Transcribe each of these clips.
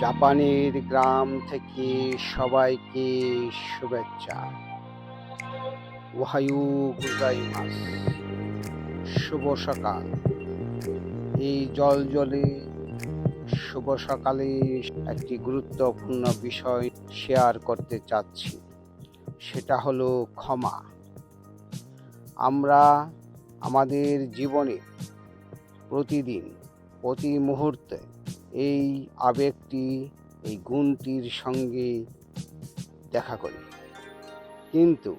জাপানের গ্রাম থেকে সবাইকে শুভেচ্ছা। ওহায়ু গুজাইমাস শুভ সকাল। এই জল জলে শুভ সকালে একটি গুরুত্বপূর্ণ বিষয় শেয়ার করতে চাচ্ছি। সেটা হলো ক্ষমা। আমরা আমাদের জীবনে প্রতিদিন, প্রতি মুহূর্তে এই আবেগটি, এই গুণটির সঙ্গে দেখা করি। কিন্তু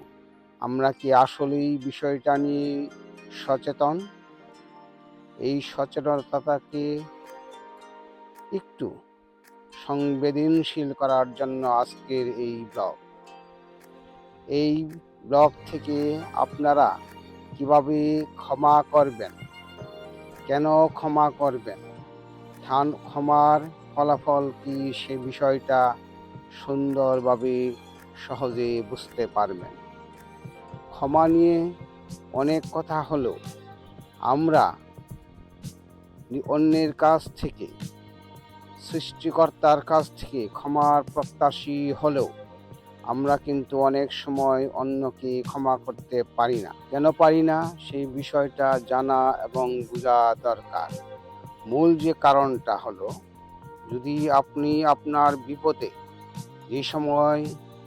আমরা কি আসলেই বিষয়টা নিয়ে সচেতন? এই সচেতনতাকে একটু সংবেদনশীল করার জন্য আজকের এই ব্লগ। এই ব্লগ থেকে আপনারা কীভাবে ক্ষমা করবেন? কেন ক্ষমা করবেন? ধান ক্ষমার ফলাফল কি সে বিষয়টা সুন্দরভাবে সহজে বুঝতে পারবেন। ক্ষমা নিয়ে অনেক কথা হলো আমরা অন্যের কাছ থেকে, সৃষ্টিকর্তার কাছ থেকে ক্ষমার প্রত্যাশী হলেও আমরা কিন্তু অনেক সময় অন্যকে ক্ষমা করতে পারি না। কেন পারি না? সেই বিষয়টা জানা এবং বোঝা দরকার। মূল যে কারণটা হলো, যদি আপনি আপনার বিপদে যে সময়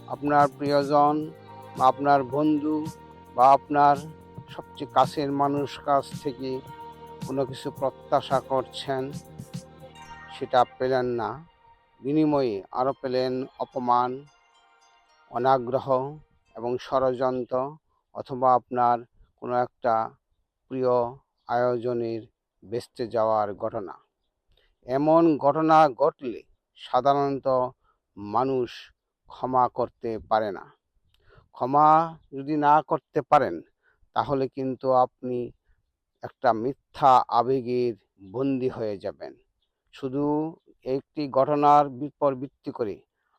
আপনার প্রিয়জন বা আপনার বন্ধু বা আপনার সবচেয়ে কাছের মানুষ কাছ থেকে কোনো কিছু প্রত্যাশা করছেন, সেটা পেলেন না। বিনিময়ে আরও পেলেন অপমান, অনাগ্রহ এবং ষড়যন্ত্র অথবা আপনার কোনো একটা প্রিয় আয়োজনের বেচতে যাওয়ার ঘটনা। এমন ঘটনা ঘটলে সাধারণত মানুষ ক্ষমা করতে পারে না। ক্ষমা যদি না করতে পারেন, তাহলে কিন্তু আপনি একটা মিথ্যা আবেগের বন্দী হয়ে যাবেন। শুধু একটি ঘটনার বিপর ভিত্তি করে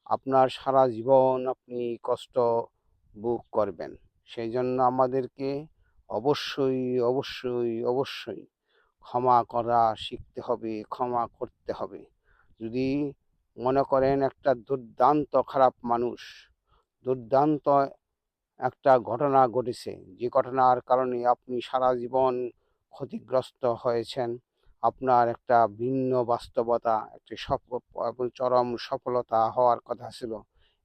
আপনার সারা জীবন আপনি কষ্ট বুক করবেন। সেই জন্য আমাদেরকে অবশ্যই অবশ্যই অবশ্যই ক্ষমা করা শিখতে হবে, ক্ষমা করতে হবে। যদি মনে করেন একটা দুর্দান্ত খারাপ মানুষ, দুর্দান্ত একটা ঘটনা ঘটেছে, যে ঘটনার কারণে আপনি সারা জীবন ক্ষতিগ্রস্ত হয়েছেন, আপনার একটা ভিন্ন বাস্তবতা, একটি সফল চরম সফলতা হওয়ার কথা ছিল।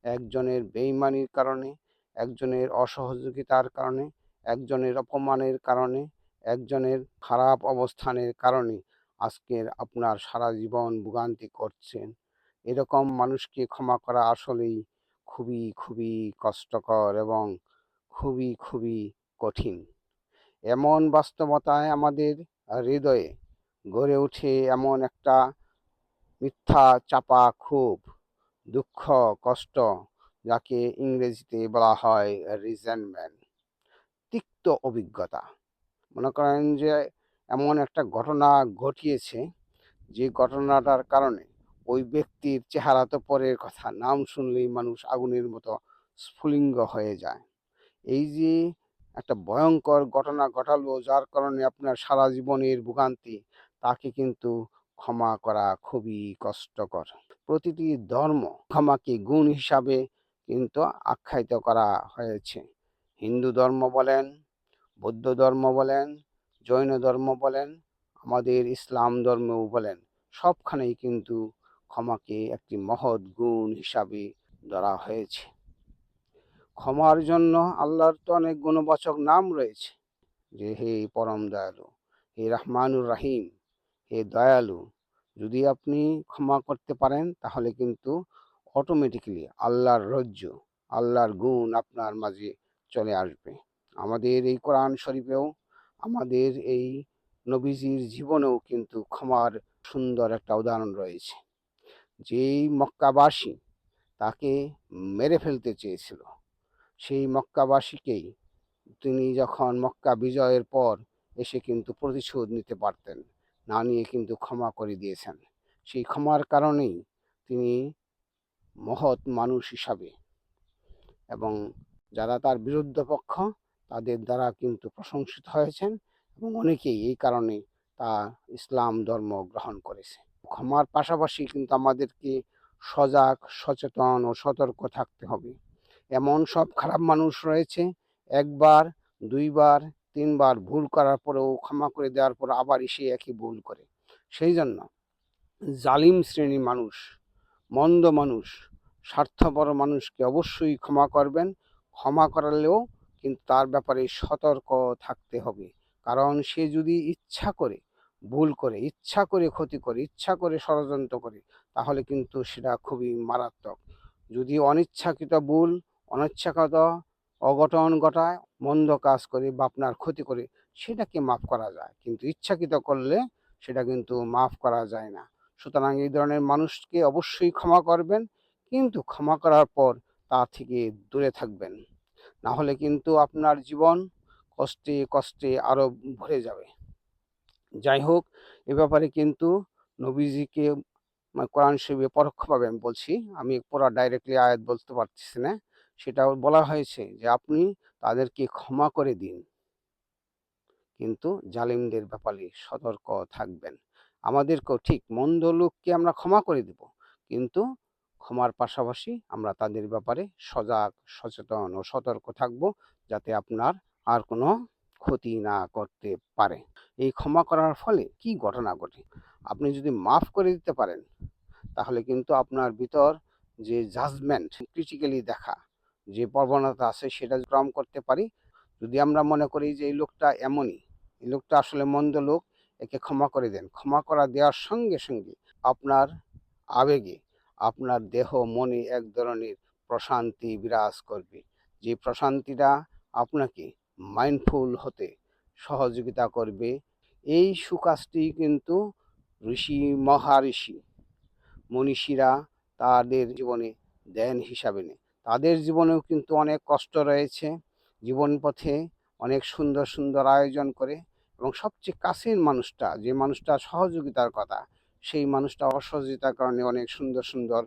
একজনের বেইমানির কারণে, একজনের অসহযোগিতার কারণে, একজনের অপমানের কারণে একজনের খারাপ অবস্থানের কারণে আজকের আপনার সারা জীবন ভোগান্তি করছেন। এরকম মানুষকে ক্ষমা করা আসলেই খুবই খুবই কষ্টকর এবং খুবই খুবই কঠিন। এমন বাস্তবতায় আমাদের হৃদয়ে গড়ে ওঠে এমন একটা মিথ্যা, চাপা ক্ষোভ, দুঃখ, কষ্ট, যাকে ইংরেজিতে বলা হয় রিজেন্টমেন্ট তিক্ত অভিজ্ঞতা। মনে করেন যে, এমন একটা ঘটনা ঘটিয়েছে যে ঘটনাটার কারণে ওই ব্যক্তির চেহারা তো পরের কথা, নাম শুনলেই মানুষ আগুনের মতো স্ফুলিঙ্গ হয়ে যায়। এই যে একটা ভয়ঙ্কর ঘটনা ঘটালো, যার কারণে আপনার সারা জীবনের ভোগান্তি, তাকে কিন্তু ক্ষমা করা খুবই কষ্টকর। প্রতিটি ধর্ম ক্ষমাকে গুণ হিসাবে কিন্তু আখ্যায়িত করা হয়েছে। হিন্দু ধর্ম বলেন বৌদ্ধ ধর্ম বলেন, জৈন ধর্ম বলেন, আমাদের ইসলাম ধর্মও বলেন, সবখানেই কিন্তু ক্ষমাকে একটি মহৎ গুণ হিসাবে ধরা হয়েছে। ক্ষমার জন্য আল্লাহর তো অনেক গুণবাচক নাম রয়েছে, যে হে পরম দয়ালু, হে রহমানুর রাহিম, হে দয়ালু, যদি আপনি ক্ষমা করতে পারেন, তাহলে কিন্তু অটোমেটিক্যালি আল্লাহর রজ্জ, আল্লাহর গুণ আপনার মাঝে চলে আসবে। আমাদের এই কোরআন শরীফেও, আমাদের এই নবীজির জীবনেও কিন্তু ক্ষমার সুন্দর একটা উদাহরণ রয়েছে। যেই মক্কাবাসী তাকে মেরে ফেলতে চেয়েছিল, সেই মক্কাবাসীকেই তিনি যখন মক্কা বিজয়ের পর এসে কিন্তু প্রতিশোধ নিতে পারতেন, না নিয়ে কিন্তু ক্ষমা করে দিয়েছেন। সেই ক্ষমার কারণেই তিনি মহৎ মানুষ হিসাবে এবং যারা তার বিরুদ্ধ পক্ষ তাদের দ্বারা কিন্তু প্রশংসিত হয়েছেন এবং অনেকেই এই কারণে তা ইসলাম ধর্ম গ্রহণ করেছে। ক্ষমার পাশাপাশি কিন্তু আমাদেরকে সজাগ, সচেতন ও সতর্ক থাকতে হবে। এমন সব খারাপ মানুষ রয়েছে, একবার, দুইবার, তিনবার ভুল করার পরেও ক্ষমা করে দেওয়ার পর আবার এসে একই ভুল করে। সেই জন্য জালিম শ্রেণির মানুষ, মন্দ মানুষ, স্বার্থপর মানুষকে অবশ্যই ক্ষমা করবেন। ক্ষমা করালেও কিন্তু তার ব্যাপারে সতর্ক থাকতে হবে। কারণ সে যদি ইচ্ছা করে, ভুল করে, ইচ্ছা করে ক্ষতি করে, ইচ্ছা করে ষড়যন্ত্র করে, তাহলে কিন্তু সেটা খুবই মারাত্মক। যদি অনিচ্ছাকৃত ভুল, অনিচ্ছাকৃত অঘটন ঘটায়, মন্দ কাজ করে বা আপনার ক্ষতি করে, সেটাকে মাফ করা যায়। কিন্তু ইচ্ছাকৃত করলে সেটা কিন্তু মাফ করা যায় না। সুতরাং এই ধরনের মানুষকে অবশ্যই ক্ষমা করবেন, কিন্তু ক্ষমা করার পর তা থেকে দূরে থাকবেন। না হলে কিন্তু আপনার জীবন কষ্টে কষ্টে আরও ভরে যাবে। যাই হোক, এ ব্যাপারে কিন্তু নবীজিকে মানে কোরআন শরীফে পরোক্ষভাবে আমি বলছি, আমি পুরো ডাইরেক্টলি আয়াত বলতে পারতেছি না। সেটা বলা হয়েছে যে আপনি তাদেরকে ক্ষমা করে দিন। কিন্তু জালিমদের ব্যাপারে সতর্ক থাকবেন। আমাদেরকেও ঠিক মন্দ লোককে আমরা ক্ষমা করে দিব, কিন্তু ক্ষমার পাশাপাশি আমরা তাদের ব্যাপারে সজাগ, সচেতন ও সতর্ক থাকব যাতে আপনার আর কোনো ক্ষতি না করতে পারে। এই ক্ষমা করার ফলে কি ঘটনা ঘটে? আপনি যদি মাফ করে দিতে পারেন, তাহলে কিন্তু আপনার ভিতর যে জাজমেন্ট ক্রিটিক্যালি দেখা, যে প্রবণতা আছে সেটা গ্রহণ করতে পারি। যদি আমরা মনে করি যে এই লোকটা এমনই, এই লোকটা আসলে মন্দ লোক, একে ক্ষমা করে দেন। ক্ষমা করা দেওয়ার সঙ্গে সঙ্গে আপনার আবেগে আপনার দেহ মনে এক ধরনের প্রশান্তি বিরাজ করবে। যে প্রশান্তিটা আপনাকে মাইন্ডফুল হতে সহযোগিতা করবে, এই সুকাজটি কিন্তু ঋষি মহাঋষি মনীষীরা তাদের জীবনে দেন হিসাবে নেয়। তাদের জীবনেও কিন্তু অনেক কষ্ট রয়েছে, জীবন পথে অনেক সুন্দর সুন্দর আয়োজন করে এবং সবচেয়ে কাছের মানুষটা, যে মানুষটা সহযোগিতার কথা সেই মানুষটা অসহযোগিতার কারণে অনেক সুন্দর সুন্দর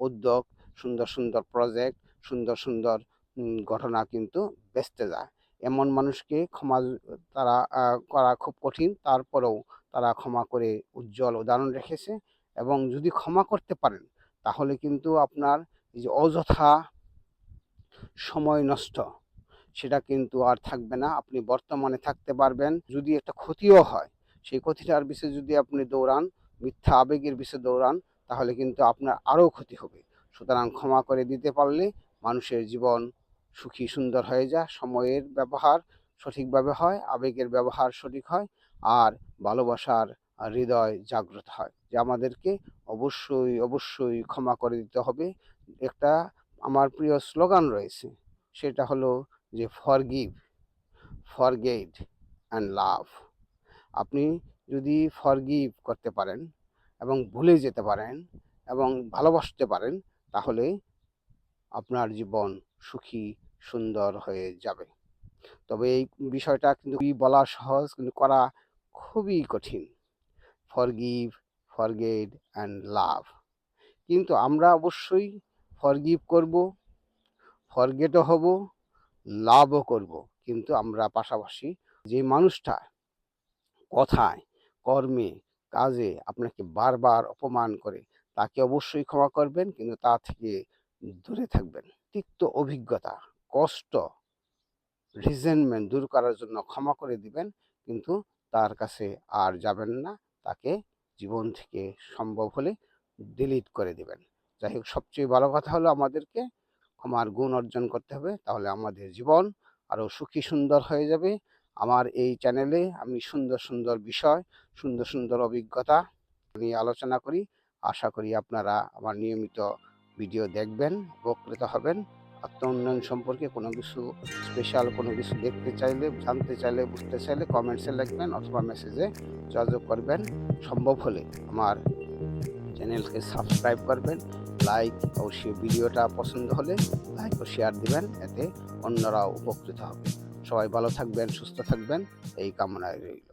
উদ্যোগ, সুন্দর সুন্দর প্রজেক্ট সুন্দর সুন্দর ঘটনা কিন্তু বেচতে যায়। এমন মানুষকে ক্ষমা তারা করা খুব কঠিন, তারপরেও তারা ক্ষমা করে উজ্জ্বল উদাহরণ রেখেছে এবং যদি ক্ষমা করতে পারেন, তাহলে কিন্তু আপনার এই যে অযথা সময় নষ্ট, সেটা কিন্তু আর থাকবে না। আপনি বর্তমানে থাকতে পারবেন, যদি একটা ক্ষতিও হয়, সেই ক্ষতিটার বিষয়ে যদি আপনি দৌড়ান মিথ্যা আবেগের বিষয়ে দৌড়ান, তাহলে কিন্তু আপনার আরও ক্ষতি হবে। সুতরাং ক্ষমা করে দিতে পারলে মানুষের জীবন সুখী, সুন্দর হয়ে যায়, সময়ের ব্যবহার সঠিকভাবে হয়, আবেগের ব্যবহার সঠিক হয়, আর ভালোবাসার হৃদয় জাগ্রত হয়। যে আমাদেরকে অবশ্যই অবশ্যই ক্ষমা করে দিতে হবে। একটা আমার প্রিয় স্লোগান রয়েছে, সেটা হলো যে forgive for forget and love আপনি যদি ফরগিভ করতে পারেন এবং ভুলে যেতে পারেন এবং ভালোবাসতে পারেন, তাহলে আপনার জীবন সুখী, সুন্দর হয়ে যাবে। তবে এই বিষয়টা কিন্তু বলা সহজ, কিন্তু করা খুবই কঠিন। ফরগিভ ফরগেট অ্যান্ড লাভ কিন্তু আমরা অবশ্যই ফরগিভ করব ফরগেটও হব লাভও করব। কিন্তু আমরা পাশাপাশি যে মানুষটা কথায় কর্মে, কাজে আপনাকে বারবার অপমান করে, তাকে অবশ্যই ক্ষমা করবেন, কিন্তু তা থেকে দূরে থাকবেন। তিক্ত অভিজ্ঞতা, কষ্ট রিজেনমেন্ট দূর করার জন্য ক্ষমা করে দিবেন, কিন্তু তার কাছে আর যাবেন না, তাকে জীবন থেকে সম্ভব হলে ডিলিট করে দিবেন। যাই হোক, সবচেয়ে ভালো কথা হলো আমাদেরকে ক্ষমার গুণ অর্জন করতে হবে, তাহলে আমাদের জীবন আরও সুখী সুন্দর হয়ে যাবে। আমার এই চ্যানেলে আমি সুন্দর সুন্দর বিষয়, সুন্দর সুন্দর অভিজ্ঞতা নিয়ে আলোচনা করি। আশা করি আপনারা আমার নিয়মিত ভিডিও দেখবেন, উপকৃত হবেন। আত্ম উন্নয়ন সম্পর্কে কোনো কিছু স্পেশাল কোনো কিছু দেখতে চাইলে, জানতে চাইলে, বুঝতে চাইলে কমেন্টসে লিখবেন অথবা মেসেজে যোগাযোগ করবেন। সম্ভব হলে আমার চ্যানেলকে সাবস্ক্রাইব করবেন লাইক অবশ্যই ভিডিওটা পছন্দ হলে লাইক ও শেয়ার দিবেন, এতে অন্যরাও উপকৃত হবে। সবাই ভালো থাকবেন সুস্থ থাকবেন এই কামনায় রইল।